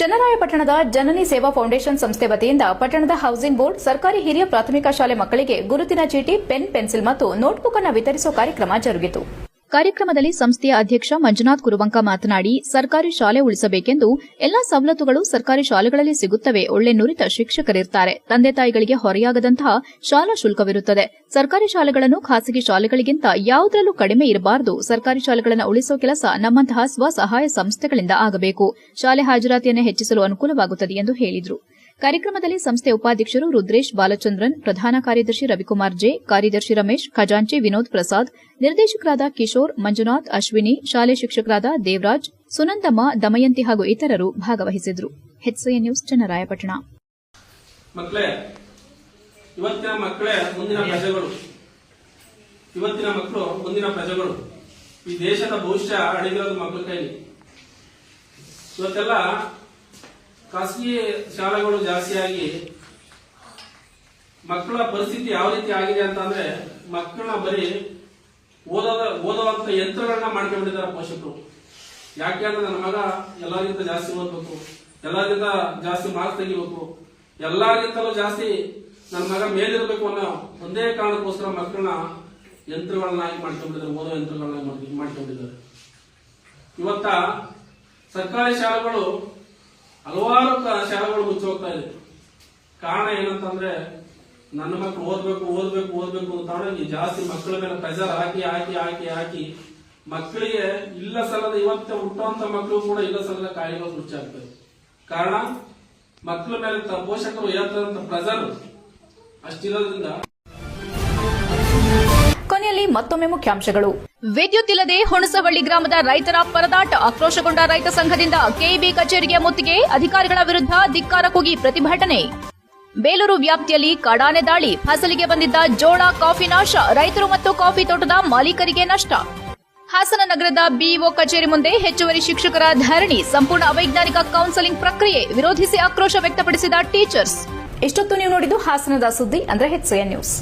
ಚನ್ನರಾಯಪಟ್ಟಣದ ಜನನಿ ಸೇವಾ ಫೌಂಡೇಶನ್ ಸಂಸ್ಥೆ ವತಿಯಿಂದ ಪಟ್ಟಣದ ಹೌಸಿಂಗ್ ಬೋರ್ಡ್, ಸರ್ಕಾರಿ ಹಿರಿಯ ಪ್ರಾಥಮಿಕ ಶಾಲೆ ಮಕ್ಕಳಿಗೆ ಗುರುತಿನ ಚೀಟಿ, ಪೆನ್, ಪೆನ್ಸಿಲ್ ಮತ್ತು ನೋಟ್ಬುಕ್ ಅನ್ನು ವಿತರಿಸುವ ಕಾರ್ಯಕ್ರಮ ಜರುಗಿತು. ಕಾರ್ಯಕ್ರಮದಲ್ಲಿ ಸಂಸ್ಥೆಯ ಅಧ್ಯಕ್ಷ ಮಂಜುನಾಥ್ ಕುರುವಂಕ ಮಾತನಾಡಿ, ಸರ್ಕಾರಿ ಶಾಲೆ ಉಳಿಸಬೇಕೆಂದು ಎಲ್ಲಾ ಸವಲತ್ತುಗಳು ಸರ್ಕಾರಿ ಶಾಲೆಗಳಲ್ಲಿ ಸಿಗುತ್ತವೆ, ಒಳ್ಳೆ ನುರಿತ ಶಿಕ್ಷಕರಿರ್ತಾರೆ. ತಂದೆ ತಾಯಿಗಳಿಗೆ ಹೊರೆಯಾಗದಂತಹ ಶಾಲಾ ಶುಲ್ಕವಿರುತ್ತದೆ. ಸರ್ಕಾರಿ ಶಾಲೆಗಳನ್ನು ಖಾಸಗಿ ಶಾಲೆಗಳಿಗಿಂತ ಯಾವುದರಲ್ಲೂ ಕಡಿಮೆ ಇರಬಾರದು. ಸರ್ಕಾರಿ ಶಾಲೆಗಳನ್ನು ಉಳಿಸುವ ಕೆಲಸ ನಮ್ಮಂತಹ ಸ್ವಸಹಾಯ ಸಂಸ್ಥೆಗಳಿಂದ ಆಗಬೇಕು. ಶಾಲೆ ಹಾಜರಾತಿಯನ್ನು ಹೆಚ್ಚಿಸಲು ಅನುಕೂಲವಾಗುತ್ತದೆ ಎಂದು ಹೇಳಿದರು. ಕಾರ್ಯಕ್ರಮದಲ್ಲಿ ಸಂಸ್ಥೆ ಉಪಾಧ್ಯಕ್ಷರು ರುದ್ರೇಶ್ ಬಾಲಚಂದ್ರನ್ ಪ್ರಧಾನ ಕಾರ್ಯದರ್ಶಿ ರವಿಕುಮಾರ್ ಜೆ ಕಾರ್ಯದರ್ಶಿ ರಮೇಶ್ ಖಜಾಂಚಿ ವಿನೋದ್ ಪ್ರಸಾದ್ ನಿರ್ದೇಶಕರಾದ ಕಿಶೋರ್ ಮಂಜುನಾಥ್ ಅಶ್ವಿನಿ ಶಾಲೆ ಶಿಕ್ಷಕರಾದ ದೇವರಾಜ್ ಸುನಂದಮ್ಮ ದಮಯಂತಿ ಹಾಗೂ ಇತರರು ಭಾಗವಹಿಸಿದರು. HCN news Channarayapatna. ಇವತ್ತಿನ ಮಕ್ಕಳು ಮುಂದಿನ ಪ್ರಜೆಗಳು. ಈ ದೇಶದ ಭವಿಷ್ಯ ಅಡಗಿರೋದು ಮಕ್ಕಳ ಕೈಲಿ. ಇವತ್ತೆಲ್ಲ ಖಾಸಗಿ ಶಾಲೆಗಳು ಜಾಸ್ತಿಯಾಗಿ ಮಕ್ಕಳ ಪರಿಸ್ಥಿತಿ ಯಾವ ರೀತಿ ಆಗಿದೆ ಅಂತಂದ್ರೆ ಮಕ್ಕಳನ್ನ ಬರೀ ಓದೋದ, ಓದುವಂತ ಯಂತ್ರಗಳನ್ನ ಮಾಡ್ಕೊಂಡಿದ್ದಾರೆ ಪೋಷಕರು. ಯಾಕೆ ಅಂದ್ರೆ ನನ್ನ ಮಗ ಎಲ್ಲರಿಗಿಂತ ಜಾಸ್ತಿ ಓದ್ಬೇಕು, ಎಲ್ಲರಿಗಿಂತ ಜಾಸ್ತಿ ಮಾರ್ಕ್ಸ್ ತೆಗಿಬೇಕು, ಎಲ್ಲರಿಗಿಂತಲೂ ಜಾಸ್ತಿ ನನ್ನ ಮಗ ಮೇಲಿರ್ಬೇಕು ಅನ್ನೋ ಒಂದೇ ಕಾರಣಕ್ಕೋಸ್ಕರ ಮಕ್ಕಳನ್ನ ಯಂತ್ರಗಳನ್ನಾಗಿ ಮಾಡ್ಕೊಂಡಿದ್ದಾರೆ, ಓದೋ ಯಂತ್ರಗಳನ್ನಾಗಿ ಮಾಡ್ಕೊಂಡಿದ್ದಾರೆ. ಇವತ್ತ ಸರ್ಕಾರಿ ಶಾಲೆಗಳು ಹಲವಾರು ಶಾಲೆಗಳು ಮುಚ್ಚೋಗ್ತಾ ಇದೆ ಕಾರಣ ಏನಂತಂದ್ರೆ, ನನ್ನ ಮಕ್ಕಳು ಓದ್ಬೇಕು ಓದ್ಬೇಕು ಓದ್ಬೇಕು ಅಂತ ಜಾಸ್ತಿ ಮಕ್ಕಳ ಮೇಲೆ ಪ್ರೆಷರ್ ಹಾಕಿ ಹಾಕಿ ಹಾಕಿ ಹಾಕಿ ಮಕ್ಕಳಿಗೆ ಇಲ್ಲ ಸಲದ ಇವತ್ತೆ ಹುಟ್ಟುವಂತ ಮಕ್ಕಳು ಕೂಡ ಇಲ್ಲ ಸಲದ ಕಾಯಿಲೆಗಳು ಮುಚ್ಚಾಗ್ತದೆ ಕಾರಣ ಮಕ್ಕಳ ಮೇಲೆ ಪೋಷಕರು ಅಂತ ಪ್ರೆಷರ್ ಅಷ್ಟಿರೋದ್ರಿಂದ ಕೊನೆಯಲ್ಲಿ ಮತ್ತೊಮ್ಮೆ ಮುಖ್ಯಾಂಶಗಳು. ವಿದ್ಯುತ್ ಇಲ್ಲದೆ ಹುಣಸವಳ್ಳಿ ಗ್ರಾಮದ ರೈತರ ಪರದಾಟ ಆಕ್ರೋಶಗೊಂಡ ರೈತ ಸಂಘದಿಂದ ಕೆಇಬಿ ಕಚೇರಿಗೆ ಮುತ್ತಿಗೆ ಅಧಿಕಾರಿಗಳ ವಿರುದ್ಧ ಧಿಕ್ಕಾರ ಕೂಗಿ ಪ್ರತಿಭಟನೆ. ಬೇಲೂರು ವ್ಯಾಪ್ತಿಯಲ್ಲಿ ಕಾಡಾನೆ ದಾಳಿ ಫಸಲಿಗೆ ಬಂದಿದ್ದ ಜೋಳ ಕಾಫಿ ನಾಶ ರೈತರು ಮತ್ತು ಕಾಫಿ ತೋಟದ ಮಾಲೀಕರಿಗೆ ನಷ್ಟ. ಹಾಸನ ನಗರದ ಬಿಇಒ ಕಚೇರಿ ಮುಂದೆ ಹೆಚ್ಚುವರಿ ಶಿಕ್ಷಕರ ಧರಣಿ ಸಂಪೂರ್ಣ ಅವೈಜ್ಞಾನಿಕ ಕೌನ್ಸೆಲಿಂಗ್ ಪ್ರಕ್ರಿಯೆ ವಿರೋಧಿಸಿ ಆಕ್ರೋಶ ವ್ಯಕ್ತಪಡಿಸಿದ ಟೀಚರ್ಸ್. ಇಷ್ಟೊತ್ತು ನೀವು ನೋಡಿದ್ದು ಹಾಸನದ ಸುದ್ದಿ ಅಂದ್ರೆ ಎನ್ ನ್ಯೂಸ್.